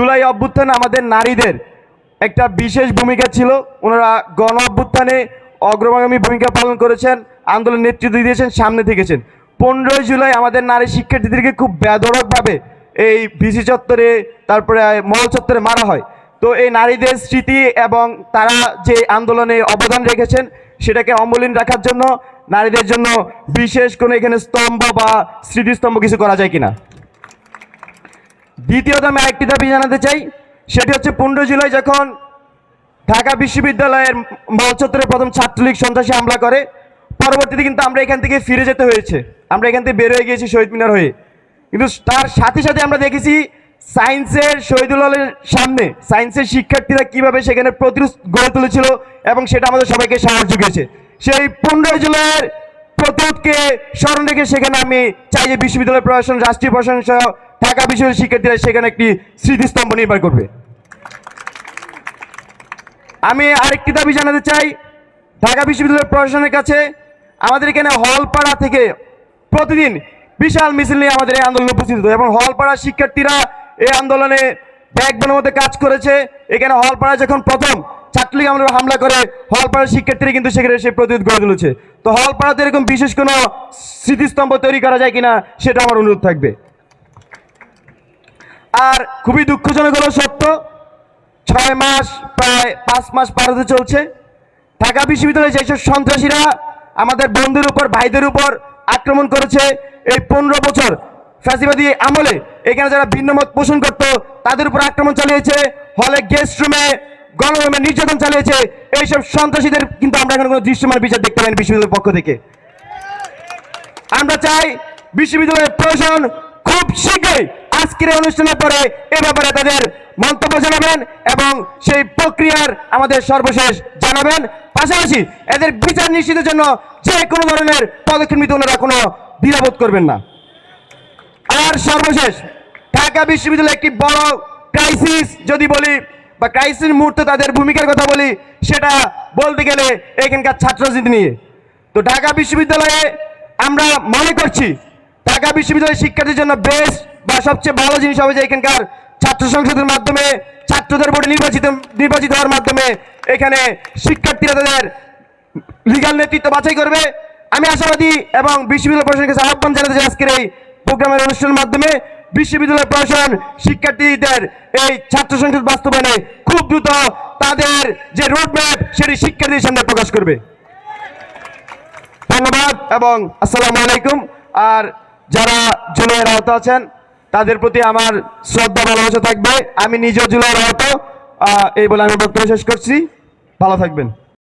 জুলাই অভ্যুত্থানে আমাদের নারীদের একটা বিশেষ ভূমিকা ছিল। ওনারা গণ অভ্যুত্থানে অগ্রগামী ভূমিকা পালন করেছেন আন্দোলন নেতৃত্ব দিয়েছেন, সামনে থেকেছেন। পনেরোই জুলাই আমাদের নারী শিক্ষার্থীদেরকে খুব বেদরকভাবে এই বিসি চত্বরে, তারপরে মহল চত্বরে মারা হয়। তো এই নারীদের স্মৃতি এবং তারা যে আন্দোলনে অবদান রেখেছেন, সেটাকে অমলিন রাখার জন্য, নারীদের জন্য বিশেষ কোনো এখানে স্তম্ভ বা স্মৃতিস্তম্ভ কিছু করা যায় কিনা। দ্বিতীয়ত আমি আরেকটি দাবি জানাতে চাই, সেটি হচ্ছে পনেরো জুলাই যখন ঢাকা বিশ্ববিদ্যালয়ের মহচত্বরে প্রথম ছাত্রলীগ সন্ত্রাসী হামলা করে, পরবর্তীতে কিন্তু আমরা এখান থেকে ফিরে যেতে হয়েছে। আমরা এখান থেকে বের হয়ে গিয়েছি শহীদ মিনার হয়ে। কিন্তু তার সাথে সাথে আমরা দেখেছি সায়েন্সের শহীদুল হলের সামনে, সায়েন্সের শিক্ষার্থীরা কীভাবে সেখানে প্রতিরোধ গড়ে তুলেছিল এবং সেটা আমাদের সবাইকে সাহায্য করেছে সেই পনেরোই জুলাইয়ের প্রতিরোধকে স্মরণ রেখে সেখানে আমি চাই যে বিশ্ববিদ্যালয় প্রশাসন, রাষ্ট্রীয় প্রশাসন সহ ঢাকা বিশ্ববিদ্যালয়ের শিক্ষার্থীরা সেখানে একটি স্মৃতিস্তম্ভ নির্মাণ করবে। আমি আরেকটি দাবি জানাতে চাই। ঢাকা বিশ্ববিদ্যালয় প্রশাসনের কাছে আমাদের এখানে হলপাড়া থেকে প্রতিদিন বিশাল মিছিল নিয়ে আমাদের এই আন্দোলনে উপস্থিত হতো এবং হলপাড়ার শিক্ষার্থীরা এই আন্দোলনে ব্যাকবোনের মধ্যে কাজ করেছে। এখানে হলপাড়া যখন প্রথম ছাত্রলীগ আমরা হামলা করে হলপাড়ার শিক্ষার্থীরা কিন্তু সেখানে সে প্রতিরোধ গড়ে তুলেছে। তো হলপাড়াতে এরকম বিশেষ কোনো স্মৃতিস্তম্ভ তৈরি করা যায় কিনা সেটা আমার অনুরোধ থাকবে। আর খুবই দুঃখজনক হলো সত্য, ছয় মাস প্রায় পাঁচ মাস পার হতে চলছে। ঢাকা বিশ্ববিদ্যালয়ে যেসব সন্ত্রাসীরা আমাদের বন্ধুর উপর, ভাইদের উপর আক্রমণ করেছে, এই পনেরো বছর ফ্যাসিবাদী আমলে এখানে যারা ভিন্ন মত পোষণ করতো, তাদের উপর আক্রমণ চালিয়েছে, হলে গেস্ট রুমে, গণরুমে নির্যাতন চালিয়েছে, এইসব সন্ত্রাসীদের কিন্তু আমরা এখন কোনো দৃশ্যমান বিচার দেখতে পাইনি বিশ্ববিদ্যালয়ের পক্ষ থেকে। আমরা চাই বিশ্ববিদ্যালয়ের প্রশাসন খুব শীঘ্রই আজকের অনুষ্ঠানের পরে এ ব্যাপারে তাদের মন্তব্য জানাবেন এবং সেই প্রক্রিয়ার আমাদের সর্বশেষ জানাবেন। পাশাপাশি এদের বিচার নিশ্চিতের জন্য যে কোনো ধরনের পদক্ষেপ নিতে ওনারা কোনো বিরাবোধ করবেন না। আর সর্বশেষ, ঢাকা বিশ্ববিদ্যালয় একটি বড় ক্রাইসিস যদি বলি, বা ক্রাইসিস মুহূর্তে তাদের ভূমিকার কথা বলি, সেটা বলতে গেলে এখানকার ছাত্ররাজনীতি নিয়ে। তো ঢাকা বিশ্ববিদ্যালয়ে আমরা মনে করছি, ঢাকা বিশ্ববিদ্যালয়ের শিক্ষার্থীর জন্য বেস্ট বা সবচেয়ে ভালো জিনিস হবে যে এখানকার ছাত্র সংসদের মাধ্যমে, ছাত্রদের বোর্ডে নির্বাচিত নির্বাচিত হওয়ার মাধ্যমে এখানে শিক্ষার্থীরা তাদের লিগাল নেতৃত্ব বাছাই করবে। আমি আশাবাদী এবং বিশ্ববিদ্যালয় প্রশাসনের কাছে আহ্বান জানাতে চাই আজকের এই প্রোগ্রামের অনুষ্ঠানের মাধ্যমে। বিশ্ববিদ্যালয় প্রশাসন শিক্ষার্থীদের এই ছাত্র সংসদ বাস্তবায়নে খুব দ্রুত তাদের যে রোডম্যাপ সেটি শিক্ষার্থীদের সামনে প্রকাশ করবে। ধন্যবাদ এবং আসসালামু আলাইকুম। আর যারা জুলাইয়ের আহত আছেন তাদের প্রতি আমার শ্রদ্ধা, ভালোবাসা থাকবে। আমি নিজেও জুলাই রহত। এই বলে আমি বক্তব্য শেষ করছি। ভালো থাকবেন।